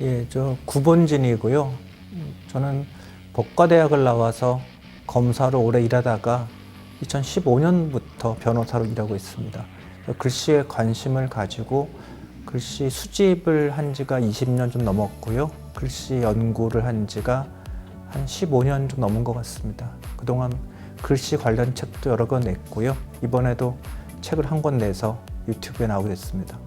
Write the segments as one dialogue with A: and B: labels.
A: 예, 저 구본진이고요. 음, 저는 법과대학을 나와서 검사로 오래 일하다가 2015년부터 변호사로 일하고 있습니다. 글씨에 관심을 가지고 글씨 수집을 한 지가 20년 좀 넘었고요. 글씨 연구를 한 지가 한 15년 좀 넘은 것 같습니다. 그동안 글씨 관련 책도 여러 권 냈고요. 이번에도 책을 한 권 내서 유튜브에 나오게 됐습니다.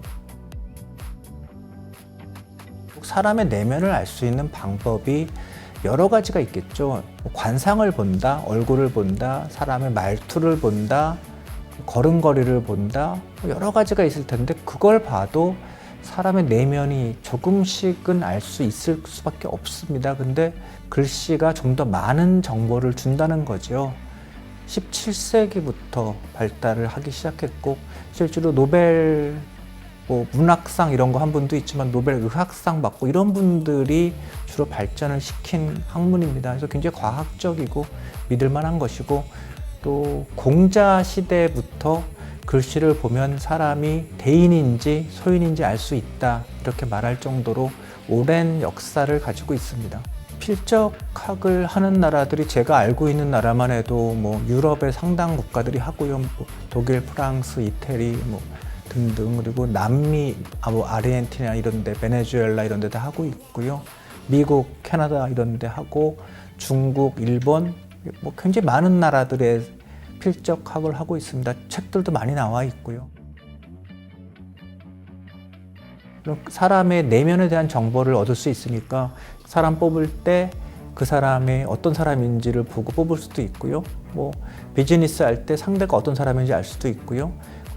A: 사람의 내면을 알 수 있는 방법이 여러 가지가 있겠죠. 관상을 본다, 얼굴을 본다, 사람의 말투를 본다, 걸음걸이를 본다, 뭐 여러 가지가 있을 텐데 그걸 봐도 사람의 내면이 조금씩은 알 수 있을 수밖에 없습니다. 근데 글씨가 좀 더 많은 정보를 준다는 거죠. 17세기부터 발달을 하기 시작했고 실제로 노벨 뭐 문학상 이런 거 한 분도 있지만 노벨 의학상 받고 이런 분들이 주로 발전을 시킨 학문입니다. 그래서 굉장히 과학적이고 믿을 만한 것이고 또 공자 시대부터 글씨를 보면 사람이 대인인지 소인인지 알 수 있다 이렇게 말할 정도로 오랜 역사를 가지고 있습니다. 필적학을 하는 나라들이 제가 알고 있는 나라만 해도 뭐 유럽의 상당 국가들이 하고요. 뭐 독일, 프랑스, 이태리 뭐 등등 그리고 남미, 아, 뭐 아르헨티나 이런데 베네수엘라 이런데 다 하고 있고요. 미국, 캐나다 이런데 하고 중국, 일본 뭐 굉장히 많은 나라들의 필적학을 하고 있습니다. 책들도 많이 나와 있고요. 사람의 내면에 대한 정보를 얻을 수 있으니까 사람 뽑을 때 그 사람이 어떤 사람인지를 보고 뽑을 수도 있고요. 뭐 비즈니스 할 때 상대가 어떤 사람인지 알 수도 있고요.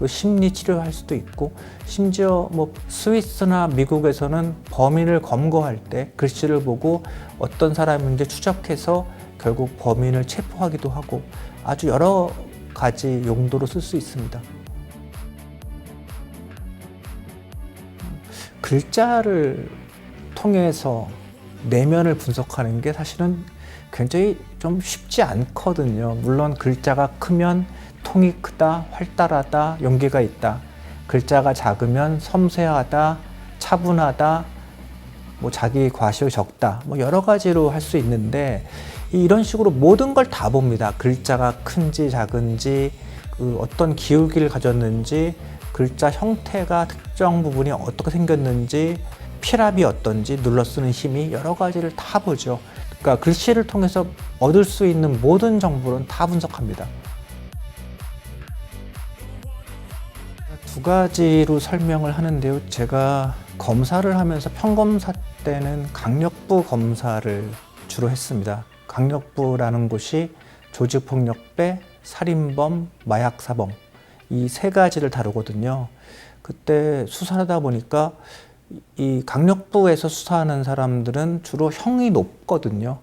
A: 심리 치료할 수도 있고 심지어 뭐 스위스나 미국에서는 범인을 검거할 때 글씨를 보고 어떤 사람인지 추적해서 결국 범인을 체포하기도 하고 아주 여러 가지 용도로 쓸 수 있습니다. 글자를 통해서 내면을 분석하는 게 사실은 굉장히 좀 쉽지 않거든요. 물론 글자가 크면 통이 크다, 활달하다, 용기가 있다. 글자가 작으면 섬세하다, 차분하다, 뭐 자기 과시가 적다, 뭐 여러 가지로 할 수 있는데 이런 식으로 모든 걸 다 봅니다. 글자가 큰지 작은지, 그 어떤 기울기를 가졌는지, 글자 형태가 특정 부분이 어떻게 생겼는지, 피랍이 어떤지, 눌러 쓰는 힘이 여러 가지를 다 보죠. 그러니까 글씨를 통해서 얻을 수 있는 모든 정보는 다 분석합니다. 두 가지로 설명을 하는데요. 제가 검사를 하면서 평검사 때는 강력부 검사를 주로 했습니다. 강력부라는 곳이 조직폭력배, 살인범, 마약사범 이 세 가지를 다루거든요. 그때 수사하다 보니까 이 강력부에서 수사하는 사람들은 주로 형이 높거든요.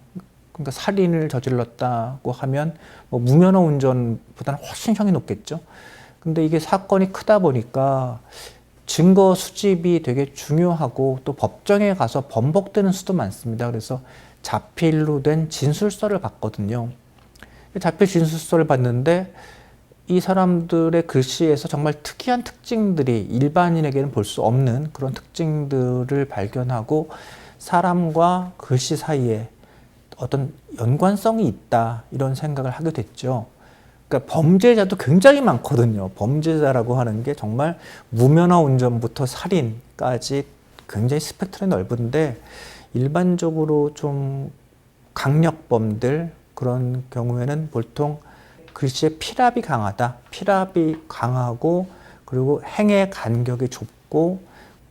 A: 그러니까 살인을 저질렀다고 하면 뭐 무면허 운전보다는 훨씬 형이 높겠죠. 근데 이게 사건이 크다 보니까 증거 수집이 되게 중요하고 또 법정에 가서 번복되는 수도 많습니다. 그래서 자필로 된 진술서를 받거든요. 자필 진술서를 봤는데 이 사람들의 글씨에서 정말 특이한 특징들이 일반인에게는 볼 수 없는 그런 특징들을 발견하고 사람과 글씨 사이에 어떤 연관성이 있다 이런 생각을 하게 됐죠. 그러니까 범죄자도 굉장히 많거든요. 범죄자라고 하는 게 정말 무면허 운전부터 살인까지 굉장히 스펙트럼이 넓은데 일반적으로 좀 강력범들 그런 경우에는 보통 글씨의 피랍이 강하다. 피랍이 강하고 그리고 행의 간격이 좁고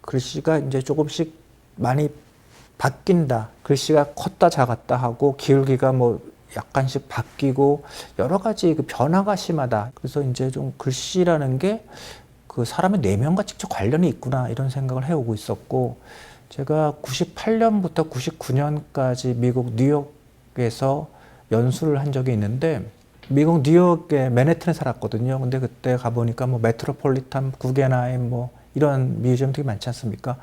A: 글씨가 이제 조금씩 많이 바뀐다. 글씨가 컸다 작았다 하고 기울기가 뭐 약간씩 바뀌고 여러 가지 그 변화가 심하다. 그래서 이제 좀 글씨라는 게 그 사람의 내면과 직접 관련이 있구나 이런 생각을 해오고 있었고 제가 98년부터 99년까지 미국 뉴욕에서 연수를 한 적이 있는데 미국 뉴욕의 맨해튼에 살았거든요. 근데 그때 가보니까 뭐 메트로폴리탄, 구겐하임 뭐 이런 뮤지엄 되게 많지 않습니까?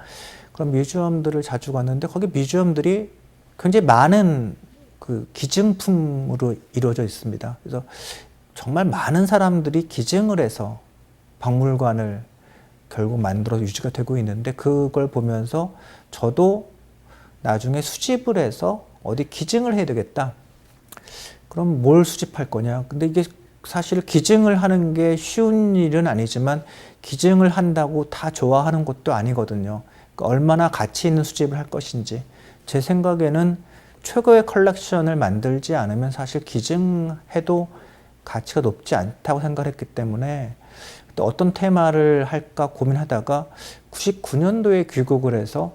A: 그런 뮤지엄들을 자주 갔는데 거기 뮤지엄들이 굉장히 많은 그 기증품으로 이루어져 있습니다. 그래서 정말 많은 사람들이 기증을 해서 박물관을 결국 만들어 유지가 되고 있는데 그걸 보면서 저도 나중에 수집을 해서 어디 기증을 해야 되겠다. 그럼 뭘 수집할 거냐? 근데 이게 사실 기증을 하는 게 쉬운 일은 아니지만 기증을 한다고 다 좋아하는 것도 아니거든요. 그러니까 얼마나 가치 있는 수집을 할 것인지 제 생각에는 최고의 컬렉션을 만들지 않으면 사실 기증해도 가치가 높지 않다고 생각했기 때문에 또 어떤 테마를 할까 고민하다가 99년도에 귀국을 해서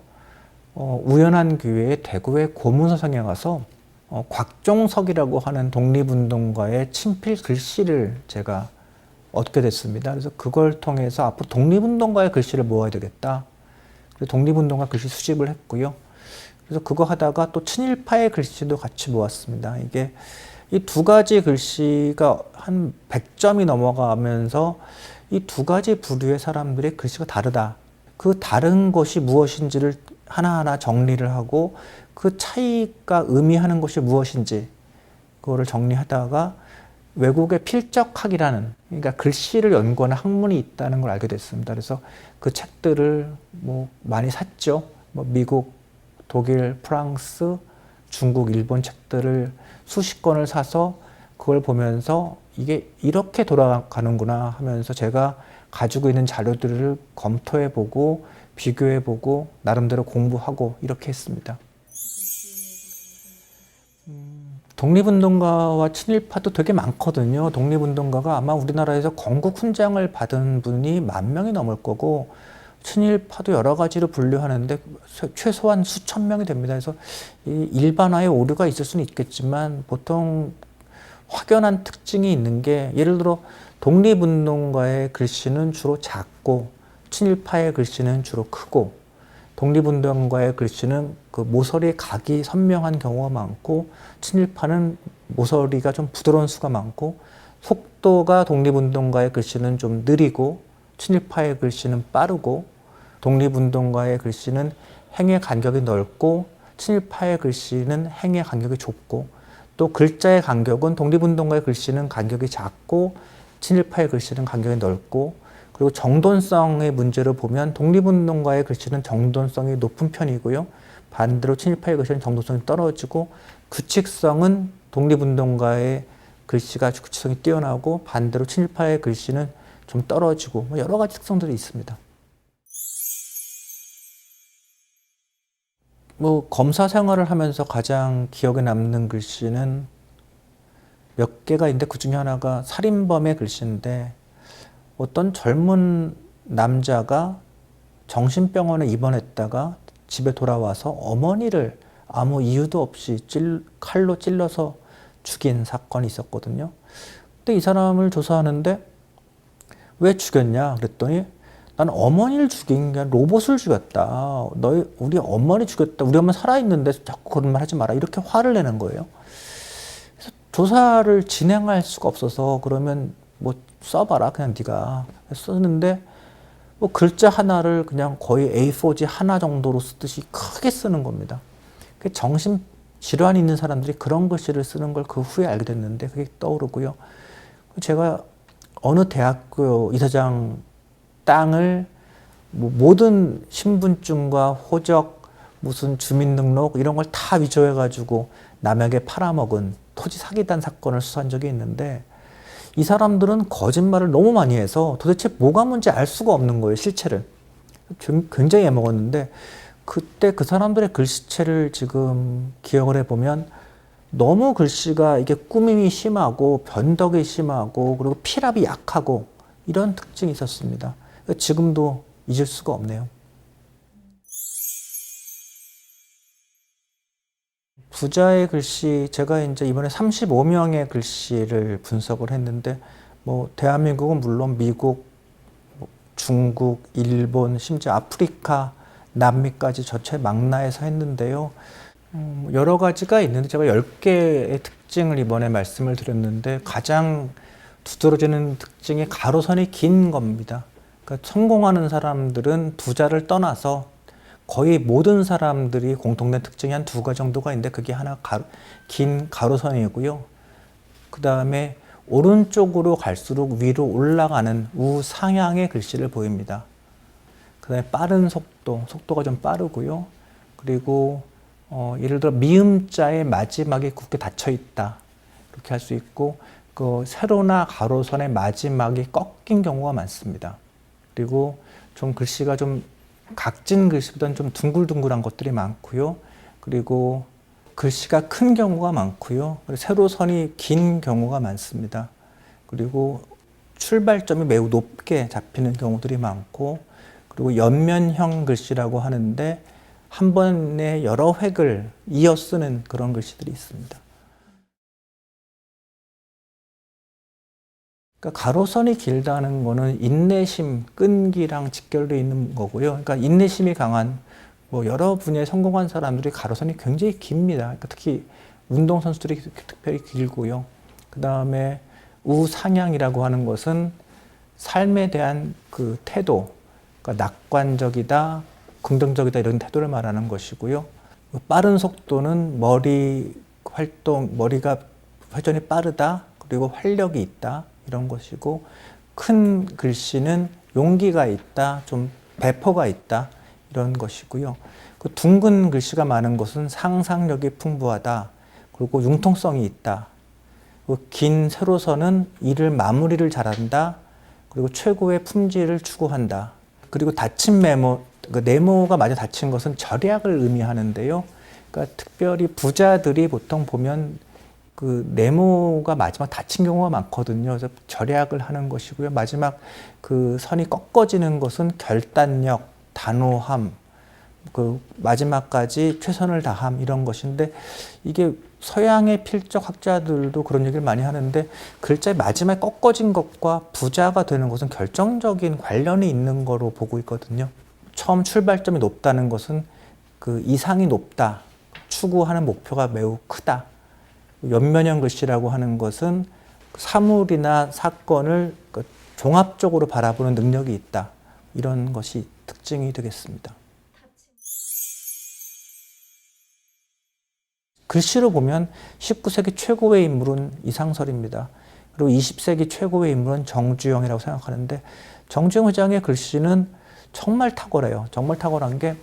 A: 어, 우연한 기회에 대구의 고문서상에 가서 어, 곽종석이라고 하는 독립운동가의 친필 글씨를 제가 얻게 됐습니다. 그래서 그걸 통해서 앞으로 독립운동가의 글씨를 모아야 되겠다. 그래서 독립운동가 글씨 수집을 했고요. 그래서 그거 하다가 또 친일파의 글씨도 같이 모았습니다. 이게 이 두 가지 글씨가 한 100점이 넘어가면서 이 두 가지 부류의 사람들의 글씨가 다르다. 그 다른 것이 무엇인지를 하나하나 정리를 하고 그 차이가 의미하는 것이 무엇인지 그거를 정리하다가 외국의 필적학이라는 그러니까 글씨를 연구하는 학문이 있다는 걸 알게 됐습니다. 그래서 그 책들을 뭐 많이 샀죠. 뭐 미국, 독일, 프랑스, 중국, 일본 책들을 수십 권을 사서 그걸 보면서 이게 이렇게 돌아가는구나 하면서 제가 가지고 있는 자료들을 검토해 보고 비교해 보고 나름대로 공부하고 이렇게 했습니다. 독립운동가와 친일파도 되게 많거든요. 독립운동가가 아마 우리나라에서 건국 훈장을 받은 분이 만 명이 넘을 거고 친일파도 여러 가지로 분류하는데 최소한 수천 명이 됩니다. 그래서 이 일반화의 오류가 있을 수는 있겠지만 보통 확연한 특징이 있는 게 예를 들어 독립운동가의 글씨는 주로 작고 친일파의 글씨는 주로 크고 독립운동가의 글씨는 그 모서리 각이 선명한 경우가 많고 친일파는 모서리가 좀 부드러운 수가 많고 속도가 독립운동가의 글씨는 좀 느리고 친일파의 글씨는 빠르고 독립운동가의 글씨는 행의 간격이 넓고 친일파의 글씨는 행의 간격이 좁고 또 글자의 간격은 독립운동가의 글씨는 간격이 작고 친일파의 글씨는 간격이 넓고 그리고 정돈성의 문제를 보면 독립운동가의 글씨는 정돈성이 높은 편이고요. 반대로 친일파의 글씨는 정돈성이 떨어지고 규칙성은 독립운동가의 글씨가 규칙성이 뛰어나고 반대로 친일파의 글씨는 좀 떨어지고 뭐 여러 가지 특성들이 있습니다. 뭐 검사 생활을 하면서 가장 기억에 남는 글씨는 몇 개가 있는데 그 중에 하나가 살인범의 글씨인데 어떤 젊은 남자가 정신병원에 입원했다가 집에 돌아와서 어머니를 아무 이유도 없이 찔, 칼로 찔러서 죽인 사건이 있었거든요. 근데 이 사람을 조사하는데 왜 죽였냐 그랬더니 난 어머니를 죽인 게 아니라 로봇을 죽였다. 너희 우리 어머니 죽였다. 우리 엄마 살아 있는데 자꾸 그런 말 하지 마라. 이렇게 화를 내는 거예요. 그래서 조사를 진행할 수가 없어서 그러면 뭐 써봐라 그냥 네가 썼는데 뭐 글자 하나를 그냥 거의 A4지 하나 정도로 쓰듯이 크게 쓰는 겁니다. 그 정신 질환이 있는 사람들이 그런 글씨를 쓰는 걸 그 후에 알게 됐는데 그게 떠오르고요. 제가 어느 대학교 이사장 땅을 뭐 모든 신분증과 호적 무슨 주민등록 이런 걸 다 위조해 가지고 남에게 팔아먹은 토지 사기단 사건을 수사한 적이 있는데 이 사람들은 거짓말을 너무 많이 해서 도대체 뭐가 뭔지 알 수가 없는 거예요, 실체를. 굉장히 애먹었는데 그때 그 사람들의 글씨체를 지금 기억을 해보면 너무 글씨가 이게 꾸밈이 심하고 변덕이 심하고 그리고 필압이 약하고 이런 특징이 있었습니다. 지금도 잊을 수가 없네요. 부자의 글씨 제가 이제 이번에 35명의 글씨를 분석을 했는데 뭐 대한민국은 물론 미국, 뭐 중국, 일본, 심지어 아프리카, 남미까지 전체 망라해서 했는데요. 음, 여러 가지가 있는데 제가 10개의 특징을 이번에 말씀을 드렸는데 가장 두드러지는 특징이 가로선이 긴 겁니다. 그러니까 성공하는 사람들은 부자를 떠나서 거의 모든 사람들이 공통된 특징이 한 두 가지 정도가 있는데 그게 하나 가로, 긴 가로선이고요. 그 다음에 오른쪽으로 갈수록 위로 올라가는 우상향의 글씨를 보입니다. 그 다음에 빠른 속도, 속도가 좀 빠르고요. 그리고 어, 예를 들어 미음자의 마지막에 굳게 닫혀 있다 이렇게 할 수 있고 그 세로나 가로선의 마지막이 꺾인 경우가 많습니다. 그리고 좀 글씨가 좀 각진 글씨보다는 좀 둥글둥글한 것들이 많고요. 그리고 글씨가 큰 경우가 많고요. 그리고 세로선이 긴 경우가 많습니다. 그리고 출발점이 매우 높게 잡히는 경우들이 많고 그리고 옆면형 글씨라고 하는데 한 번에 여러 획을 이어 쓰는 그런 글씨들이 있습니다. 그러니까 가로선이 길다는 거는 인내심, 끈기랑 직결되어 있는 거고요. 그러니까 인내심이 강한 뭐 여러 분야에 성공한 사람들이 가로선이 굉장히 깁니다. 그러니까 특히 운동 선수들이 특별히 길고요. 그 다음에 우상향이라고 하는 것은 삶에 대한 그 태도, 그러니까 낙관적이다, 긍정적이다 이런 태도를 말하는 것이고요. 빠른 속도는 머리 활동, 머리가 회전이 빠르다, 그리고 활력이 있다 이런 것이고 큰 글씨는 용기가 있다, 좀 배포가 있다 이런 것이고요. 그 둥근 글씨가 많은 것은 상상력이 풍부하다, 그리고 융통성이 있다. 그긴 세로선은 일을 마무리를 잘한다. 그리고 최고의 품질을 추구한다. 그리고 닫힌 메모, 그 네모가 마저 닫힌 것은 절약을 의미하는데요. 그러니까 특별히 부자들이 보통 보면 그 네모가 마지막 닫힌 경우가 많거든요. 그래서 절약을 하는 것이고요. 마지막 그 선이 꺾어지는 것은 결단력, 단호함, 그 마지막까지 최선을 다함 이런 것인데 이게 서양의 필적 학자들도 그런 얘기를 많이 하는데 글자의 마지막에 꺾어진 것과 부자가 되는 것은 결정적인 관련이 있는 거로 보고 있거든요. 처음 출발점이 높다는 것은 그 이상이 높다. 추구하는 목표가 매우 크다. 연면형 글씨라고 하는 것은 사물이나 사건을 그 종합적으로 바라보는 능력이 있다. 이런 것이 특징이 되겠습니다. 글씨로 보면 19세기 최고의 인물은 이상설입니다. 그리고 20세기 최고의 인물은 정주영이라고 생각하는데 정주영 회장의 글씨는 정말 탁월해요. 정말 탁월한 게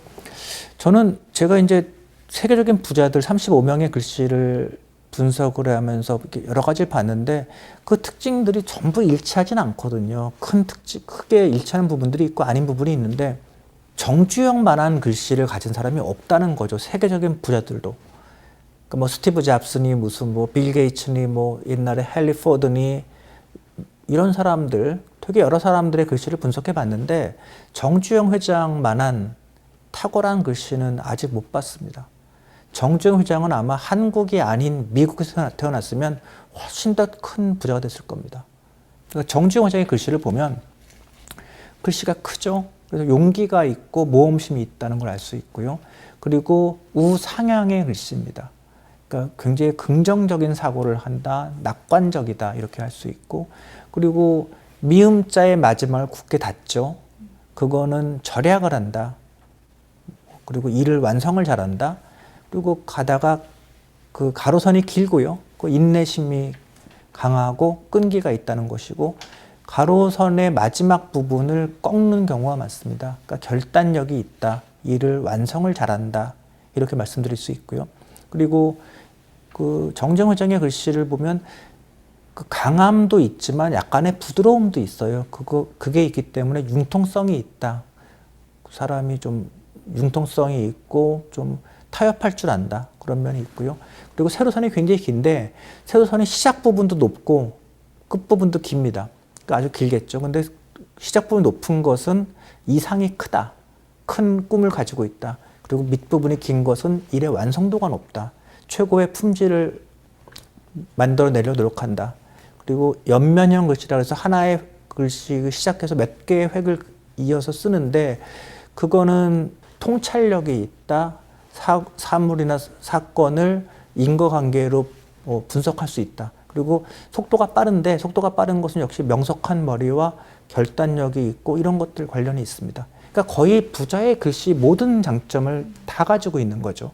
A: 저는 제가 이제 세계적인 부자들 35명의 글씨를 분석을 하면서 여러 가지를 봤는데 그 특징들이 전부 일치하진 않거든요. 큰 특징, 크게 일치하는 부분들이 있고 아닌 부분이 있는데 정주영만한 글씨를 가진 사람이 없다는 거죠. 세계적인 부자들도. 그뭐 스티브 잡스니 무슨 뭐 빌 게이츠니 뭐 옛날에 헨리 포드니 이런 사람들 되게 여러 사람들의 글씨를 분석해 봤는데 정주영 회장만한 탁월한 글씨는 아직 못 봤습니다. 정주영 회장은 아마 한국이 아닌 미국에서 태어났으면 훨씬 더 큰 부자가 됐을 겁니다. 그러니까 정주영 회장의 글씨를 보면 글씨가 크죠. 그래서 용기가 있고 모험심이 있다는 걸 알 수 있고요. 그리고 우상향의 글씨입니다. 그러니까 굉장히 긍정적인 사고를 한다, 낙관적이다 이렇게 할 수 있고 그리고 미음자의 마지막을 굳게 닫죠. 그거는 절약을 한다. 그리고 일을 완성을 잘한다. 그리고 가다가 그 가로선이 길고요. 그 인내심이 강하고 끈기가 있다는 것이고 가로선의 마지막 부분을 꺾는 경우가 많습니다. 그러니까 결단력이 있다. 일을 완성을 잘한다. 이렇게 말씀드릴 수 있고요. 그리고 그 정정 회장의 글씨를 보면 그 강함도 있지만 약간의 부드러움도 있어요. 그거 그게 있기 때문에 융통성이 있다. 사람이 좀 융통성이 있고 좀 타협할 줄 안다. 그런 면이 있고요. 그리고 세로선이 굉장히 긴데 세로선의 시작 부분도 높고 끝 부분도 깁니다. 그러니까 아주 길겠죠. 근데 시작 부분 높은 것은 이상이 크다. 큰 꿈을 가지고 있다. 그리고 밑부분이 긴 것은 일의 완성도가 높다. 최고의 품질을 만들어내려 노력한다. 그리고 연면형 글씨라 해서 하나의 글씨 시작해서 몇 개의 획을 이어서 쓰는데 그거는 통찰력이 있다. 사, 사물이나 사건을 인과관계로 어, 분석할 수 있다. 그리고 속도가 빠른데 속도가 빠른 것은 역시 명석한 머리와 결단력이 있고 이런 것들 관련이 있습니다. 그러니까 거의 부자의 글씨 모든 장점을 다 가지고 있는 거죠.